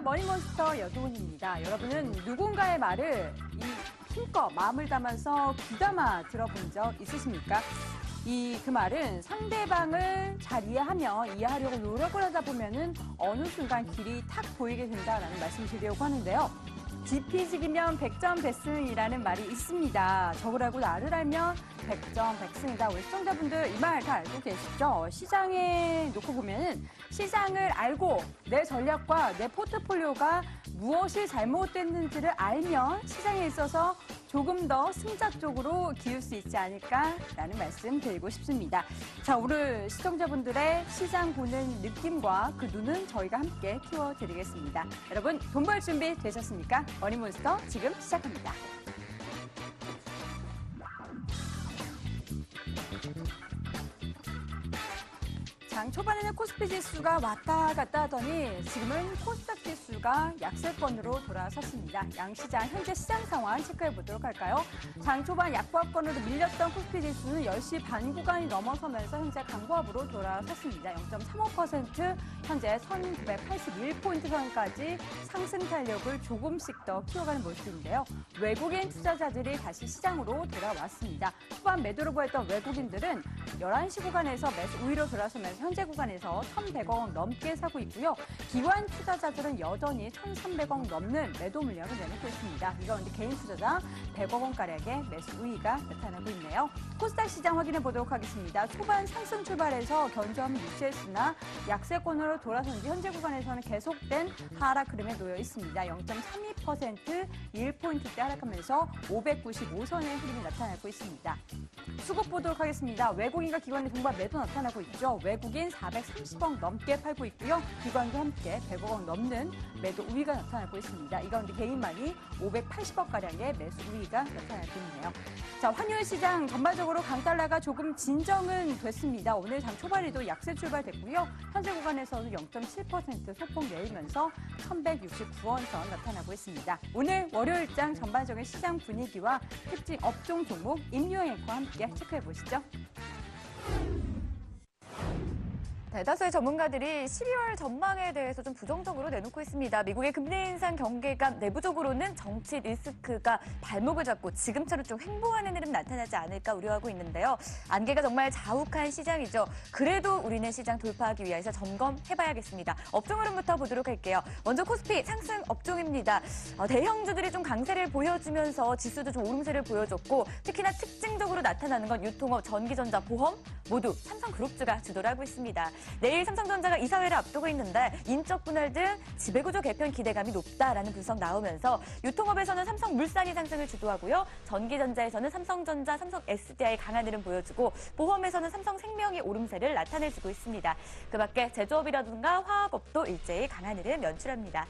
머니몬스터 여도훈입니다. 여러분은 누군가의 말을 이 힘껏 마음을 담아서 귀담아 들어본 적 있으십니까? 이 그 말은 상대방을 잘 이해하며 이해하려고 노력을 하다 보면은 어느 순간 길이 탁 보이게 된다라는 말씀을 드리려고 하는데요. 지피지기면 백전백승이라는 말이 있습니다. 적을 알고 나를 알면 백전백승이다. 우리 시청자분들 이 말 다 알고 계시죠? 시장에 놓고 보면은 시장을 알고 내 전략과 내 포트폴리오가 무엇이 잘못됐는지를 알면 시장에 있어서 조금 더 승자 쪽으로 기울 수 있지 않을까라는 말씀 드리고 싶습니다. 자, 오늘 시청자분들의 시장 보는 느낌과 그 눈은 저희가 함께 키워드리겠습니다. 여러분, 돈 벌 준비 되셨습니까? 머니몬스터 지금 시작합니다. 장 초반에는 코스피 지수가 왔다 갔다 하더니 지금은 코스닥 지수가 약세권으로 돌아섰습니다. 양시장 현재 시장 상황 체크해 보도록 할까요? 장 초반 약보합권으로 밀렸던 코스피 지수는 10시 반 구간이 넘어서면서 현재 강보합으로 돌아섰습니다. 0.35% 현재 1981포인트 선까지 상승 탄력을 조금씩 더 키워가는 모습인데요. 외국인 투자자들이 다시 시장으로 돌아왔습니다. 초반 매도를 보였던 외국인들은 11시 구간에서 매수 우위로 돌아서면서 현재 구간에서 1,100억 원 넘게 사고 있고요. 기관 투자자들은 여전히 1,300억 넘는 매도 물량을 내놓고 있습니다. 이 가운데 개인 투자자 100억 원가량의 매수 우위가 나타나고 있네요. 코스닥 시장 확인해 보도록 하겠습니다. 초반 상승 출발해서 견조하면 UCS나 약세권으로 돌아선 뒤 현재 구간에서는 계속된 하락 흐름에 놓여 있습니다. 0.32% 1포인트대 하락하면서 595선의 흐름이 나타나고 있습니다. 수급 보도록 하겠습니다. 외국인과 기관의 동반 매도 나타나고 있죠. 외국인 430억 넘게 팔고 있고요. 기관과 함께 100억 원 넘는 매도 우위가 나타나고 있습니다. 이 가운데 개인만이 580억 가량의 매수 우위가 나타나고 있네요. 자, 환율 시장 전반적으로 강달러가 조금 진정은 됐습니다. 오늘 장 초반에도 약세 출발됐고요. 현재 구간에서는 0.7% 소폭 내리면서 1169원 선 나타나고 있습니다. 오늘 월요일장 전반적인 시장 분위기와 특징 업종 종목 임요행과 함께 체크해 보시죠. 대다수의 전문가들이 12월 전망에 대해서 좀 부정적으로 내놓고 있습니다. 미국의 금리 인상 경계감 내부적으로는 정치 리스크가 발목을 잡고 지금처럼 좀 횡보하는 흐름 나타나지 않을까 우려하고 있는데요. 안개가 정말 자욱한 시장이죠. 그래도 우리는 시장 돌파하기 위해서 점검해봐야겠습니다. 업종 흐름부터 보도록 할게요. 먼저 코스피 상승 업종입니다. 어, 대형주들이 좀 강세를 보여주면서 지수도 좀 오름세를 보여줬고 특히나 특징적으로 나타나는 건 유통업, 전기전자, 보험 모두 삼성그룹주가 주도를 하고 있습니다. 내일 삼성전자가 이사회를 앞두고 있는데 인적 분할 등 지배구조 개편 기대감이 높다라는 분석 나오면서 유통업에서는 삼성물산이 상승을 주도하고요. 전기전자에서는 삼성전자, 삼성 SDI 강한 흐름 보여주고 보험에서는 삼성생명이 오름세를 나타내주고 있습니다. 그 밖에 제조업이라든가 화학업도 일제히 강한 흐름 연출합니다.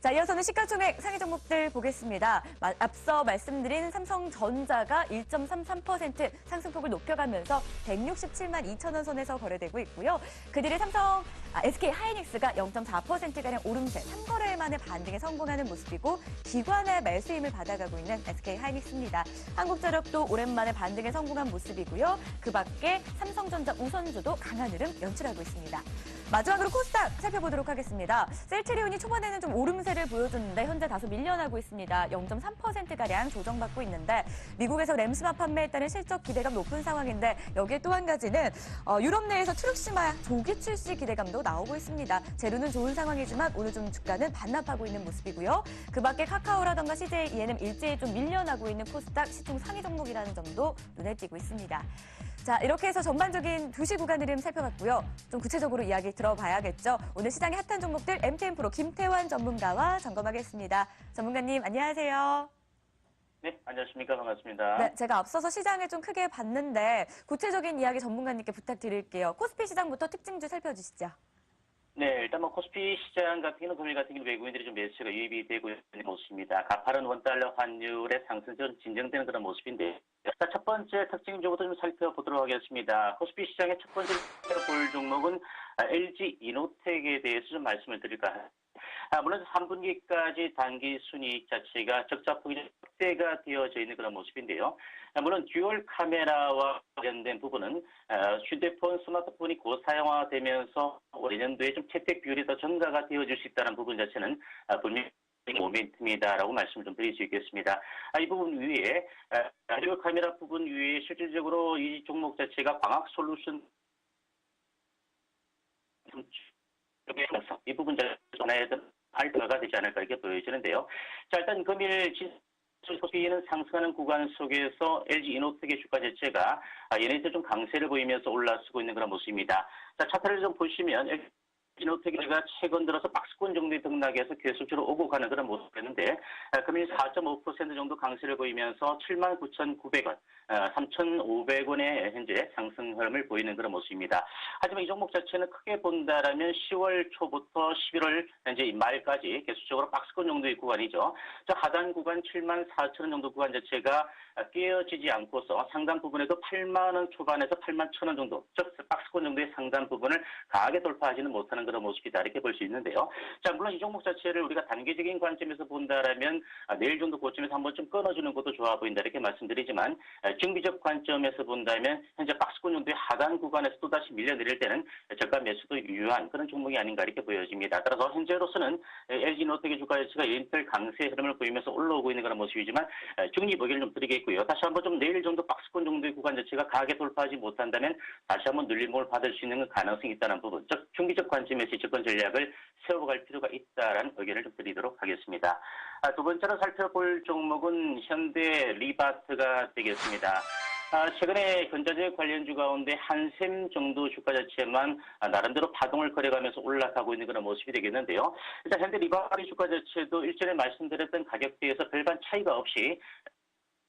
자, 이어서는 시가총액 상위 종목들 보겠습니다. 마- 앞서 말씀드린 삼성전자가 1.33% 상승폭을 높여가면서 167만 2천 원 선에서 거래되고 있고요. 그 뒤에 삼성, 아, SK 하이닉스가 0.4%가량 오름세 3거래일 만에 반등에 성공하는 모습이고 기관의 매수 힘을 받아가고 있는 SK 하이닉스입니다. 한국전력도 오랜만에 반등에 성공한 모습이고요. 그 밖에 삼성전자 우선주도 강한 흐름 연출하고 있습니다. 마지막으로 코스닥 살펴보도록 하겠습니다. 셀트리온이 초반에는 좀 오름세 를 보여줬는데 현재 다소 밀려나고 있습니다. 0.3%가량 조정받고 있는데 미국에서 램스마 판매에 따른 실적 기대감 높은 상황인데 여기에 또 한 가지는 어, 유럽 내에서 트룩시마 조기 출시 기대감도 나오고 있습니다. 재료는 좋은 상황이지만 오늘 좀 주가는 반납하고 있는 모습이고요. 그 밖에 카카오라던가 CJ, ENM 일제히 좀 밀려나고 있는 코스닥 시총 상위 종목이라는 점도 눈에 띄고 있습니다. 자, 이렇게 해서 전반적인 2시 구간 흐름 살펴봤고요. 좀 구체적으로 이야기 들어봐야겠죠. 오늘 시장의 핫한 종목들 MTN 프로 김태환 전문가와 점검하겠습니다. 전문가님, 안녕하세요. 네, 안녕하십니까. 반갑습니다. 네, 제가 앞서서 시장을 좀 크게 봤는데 구체적인 이야기 전문가님께 부탁드릴게요. 코스피 시장부터 특징주 살펴주시죠. 네, 일단 뭐 코스피 시장 같은 경우는 금일 같은 경우 외국인들이 좀 매수가 유입이 되고 있는 모습입니다. 가파른 원달러 환율의 상승세는 진정되는 그런 모습인데, 자, 첫 번째 특징주부터 좀 살펴보도록 하겠습니다. 코스피 시장의 첫 번째 볼 종목은 LG 이노텍에 대해서 좀 말씀을 드릴까 아, 물론 3분기까지 단기 순이익 자체가 적자 폭이 좀 확대가 되어져 있는 그런 모습인데요. 아, 물론 듀얼 카메라와 관련된 부분은 아, 휴대폰, 스마트폰이 고사용화되면서 내년도에 좀 채택 비율이 더 증가가 되어질 수 있다는 부분 자체는 아, 분명히 모멘텀이다라고 말씀을 좀 드릴 수 있겠습니다. 아, 이 부분 위에 아, 듀얼 카메라 부분 위에 실질적으로 이 종목 자체가 광학 솔루션 이 부분 전에 알파가 되지 않을까 이렇게 보여지는데요. 자, 일단 금일 소비는 상승하는 구간 속에서 LG 이노텍의 주가 자체가 연에서 좀 강세를 보이면서 올라서고 있는 그런 모습입니다. 자, 차트를 좀 보시면 이노텍이가 최근 들어서 박스권 정도의 등락에서 계속적으로 오고 가는 그런 모습이었는데 금일 4.5% 정도 강세를 보이면서 79,900원, 3,500원의 현재 상승 흐름을 보이는 그런 모습입니다. 하지만 이 종목 자체는 크게 본다라면 10월 초부터 11월 현재 말까지 계속적으로 박스권 정도의 구간이죠. 자, 하단 구간 7만 4천 원 정도 구간 자체가 깨어지지 않고서 상단 부분에도 8만 원 초반에서 8만 천원 정도, 즉 박스권 정도의 상단 부분을 강하게 돌파하지는 못하는 그런 모습이다 이렇게 볼 수 있는데요. 자, 물론 이 종목 자체를 우리가 단계적인 관점에서 본다라면 아, 내일 정도 고점에서 한번 좀 끊어주는 것도 좋아 보인다 이렇게 말씀드리지만 아, 중비적 관점에서 본다면 현재 박스권 정도의 하단 구간에서 또다시 밀려내릴 때는 저가 매수도 유효한 그런 종목이 아닌가 이렇게 보여집니다. 따라서 현재로서는 LG 노텍의 주가 자체가 인텔 강세 흐름을 보이면서 올라오고 있는 그런 모습이지만 중립 의견을 좀 드리겠고요. 다시 한번 좀 내일 정도 박스권 정도의 구간 자체가 강하게 돌파하지 못한다면 다시 한번 눌림목을 받을 수 있는 가능성이 있다는 부분, 즉 중기적 관점 에서 접근 전략을 세워갈 필요가 있다라는 의견을 좀 드리도록 하겠습니다. 아, 두 번째로 살펴볼 종목은 현대 리바트가 되겠습니다. 아, 최근에 근자재 관련주 가운데 한샘 정도 주가 자체만 아, 나름대로 파동을 거려가면서 올라가고 있는 그런 모습이 되겠는데요. 일단 현대 리바리 주가 자체도 일전에 말씀드렸던 가격대에서 별반 차이가 없이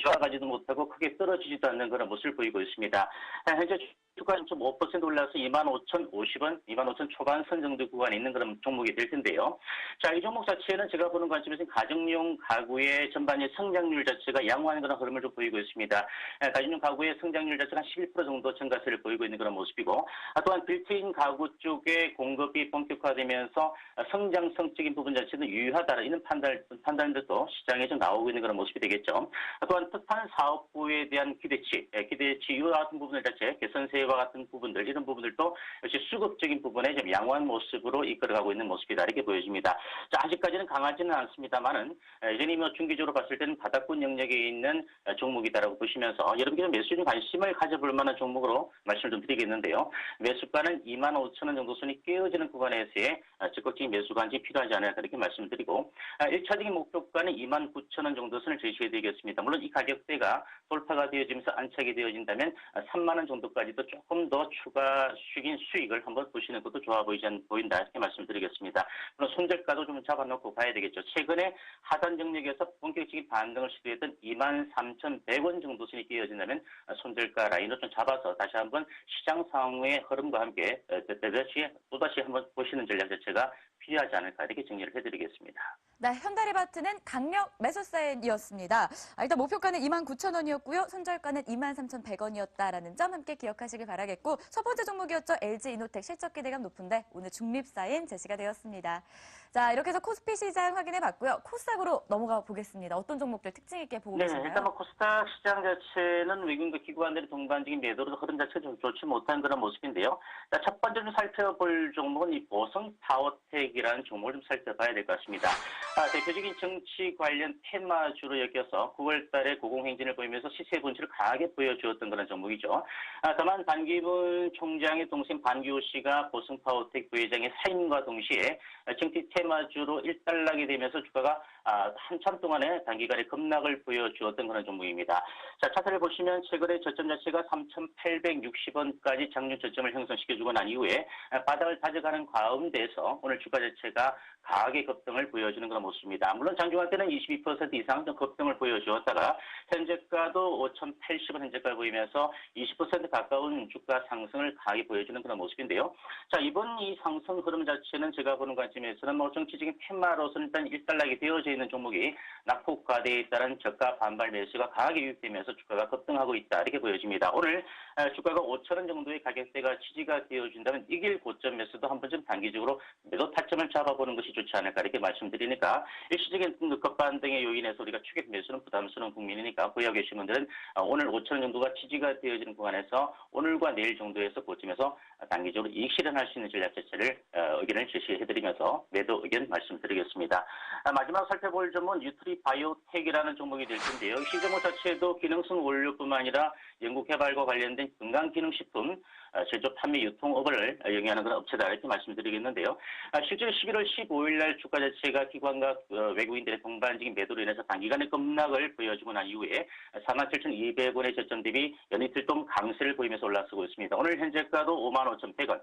좋아가지도 못하고 크게 떨어지지도 않는 그런 모습을 보이고 있습니다. 아, 현재 주가 1.5% 올라서 25,050원, 25,000 초반 선 정도 구간에 있는 그런 종목이 될 텐데요. 자, 이 종목 자체는 제가 보는 관점에서 가정용 가구의 전반의 성장률 자체가 양호한 그런 흐름을 좀 보이고 있습니다. 가정용 가구의 성장률 자체가 한11% 정도 증가세를 보이고 있는 그런 모습이고, 또한 빌트인 가구 쪽의 공급이 본격화되면서 성장성적인 부분 자체는 유효하다 이런 판단, 판단들도 시장에 좀 나오고 있는 그런 모습이 되겠죠. 또한 특판 사업부에 대한 기대치, 기대치 이와 같은 부분을 자체 개선세 와 같은 부분들 이런 부분들도 역시 수급적인 부분에 좀 양호한 모습으로 이끌어가고 있는 모습이다 이렇게 보여집니다. 자, 아직까지는 강하지는 않습니다만은 여전히 뭐 중기적으로 봤을 때는 바닥권 영역에 있는 종목이다라고 보시면서 여러분께서 매수에 관심을 가져볼 만한 종목으로 말씀을 좀 드리겠는데요. 매수가는 2만 5천 원 정도 선이 깨어지는 구간에서의 적극적인 매수 관심이 필요하지 않을까 이렇게 말씀드리고 1차적인 목표가는 2만 9천 원 정도 선을 제시해 드리겠습니다. 물론 이 가격대가 돌파가 되어지면서 안착이 되어진다면 3만 원 정도까지도 조금 더 추가 수익인 수익을 한번 보시는 것도 좋아 보이지 않, 보인다 이렇게 말씀드리겠습니다. 물론 손절가도 좀 잡아놓고 봐야 되겠죠. 최근에 하단 정력에서 본격적인 반등을 시도했던 23,100원 정도 선이 끼어진다면 손절가 라인을 좀 잡아서 다시 한번 시장 상황의 흐름과 함께 또다시 또다시 한번 보시는 전략 자체가 필요하지 않을까 이렇게 정리를 해드리겠습니다. 네, 현대리바트는 강력 매수 사인이었습니다. 아, 일단 목표가는 29,000원이었고요. 손절가는 23,100원이었다라는 점 함께 기억하시길 바라겠고 첫 번째 종목이었죠. LG 이노텍 실적 기대감 높은데 오늘 중립 사인 제시가 되었습니다. 자, 이렇게 해서 코스피 시장 확인해 봤고요. 코스닥으로 넘어가 보겠습니다. 어떤 종목들 특징 있게 보고 네, 계신가요? 일단 뭐 코스닥 시장 자체는 외국인과 기관들의 동반적인 매도로 흐름 자체가 좀 좋지 못한 그런 모습인데요. 자, 첫 번째 좀 살펴볼 종목은 이 보성 파워텍이라는 종목을 좀 살펴봐야 될 것 같습니다. 아, 대표적인 정치 관련 테마주로 여겨서 9월 달에 고공행진을 보이면서 시세 분출을 강하게 보여주었던 그런 종목이죠. 아, 다만 반기문 총장의 동생 반기호 씨가 보성 파워텍 부회장의 사임과 동시에 정치 테 마주로 일단락이 되면서 주가가 아, 한참 동안에 단기간에 급락을 보여주었던 그런 종목입니다. 자, 차트를 보시면 최근에 저점 자체가 3,860원까지 장중 저점을 형성시켜주고 난 이후에 바닥을 다져가는 가운데서 오늘 주가 자체가 강하게 급등을 보여주는 그런 모습입니다. 물론 장중할 때는 22% 이상 좀 급등을 보여주었다가 현재가도 5,080원 현재가 보이면서 20% 가까운 주가 상승을 강하게 보여주는 그런 모습인데요. 자, 이번 이 상승 흐름 자체는 제가 보는 관점에서는 뭐 정치적인 테마로서는 일단 일단락이 되어져 있는 종목이 낙폭과대에 따른 저가 반발 매수가 강하게 유입되면서 주가가 급등하고 있다 이렇게 보여집니다. 오늘 아, 주가가 5천 원 정도의 가격대가 지지가 되어준다면 이길 고점에서도 한 번쯤 단기적으로 매도 타점을 잡아보는 것이 좋지 않을까 이렇게 말씀드리니까 일시적인 그 급반등의 요인에서 우리가 추격 매수는 부담스러운 국민이니까 보유하고 계신 분들은 아, 오늘 5천 원 정도가 지지가 되어지는 구간에서 오늘과 내일 정도에서 고점에서 단기적으로 이익 실현할 수 있는 전략 자체를 어, 의견을 제시해드리면서 매도 의견 말씀드리겠습니다. 아, 마지막 살펴볼 점은 뉴트리 바이오텍이라는 종목이 될 텐데요. 이 시종목 자체도 기능성 원료뿐만 아니라 연구 개발과 관련된 건강기능식품 어, 제조 판매 유통업을 영위하는 그런 업체다 이렇게 말씀드리겠는데요. 아, 실제로 11월 15일 날 주가 자체가 기관과 어, 외국인들의 동반적인 매도로 인해서 단기간의 급락을 보여주고 난 이후에 47,200원의 저점 대비 연이틀 동 강세를 보이면서 올라서고 있습니다. 오늘 현재가도 55,100원,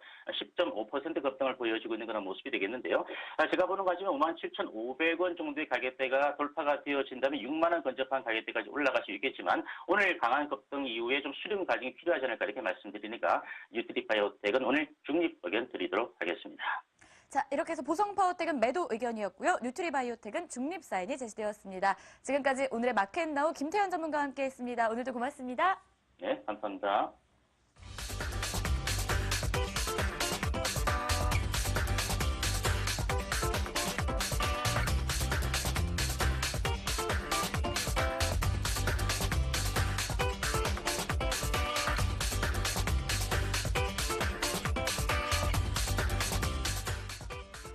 10.5% 급등을 보여주고 있는 그런 모습이 되겠는데요. 아, 제가 보는 과정에 57,500원 정도의 가격대가 돌파가 되어진다면 6만 원 근접한 가격대까지 올라갈 수 있겠지만 오늘 강한 급등 이후에 좀 수렴 과정이 필요 하지 않을까 이렇게 말씀드리니까 뉴트리 바이오텍은 오늘 중립 의견 드리도록 하겠습니다. 자, 이렇게 해서 보성파워텍은 매도 의견이었고요. 뉴트리바이오텍은 중립 사인이 제시되었습니다. 지금까지 오늘의 마켓나우 김태현 전문가와 함께했습니다. 오늘도 고맙습니다. 네, 감사합니다.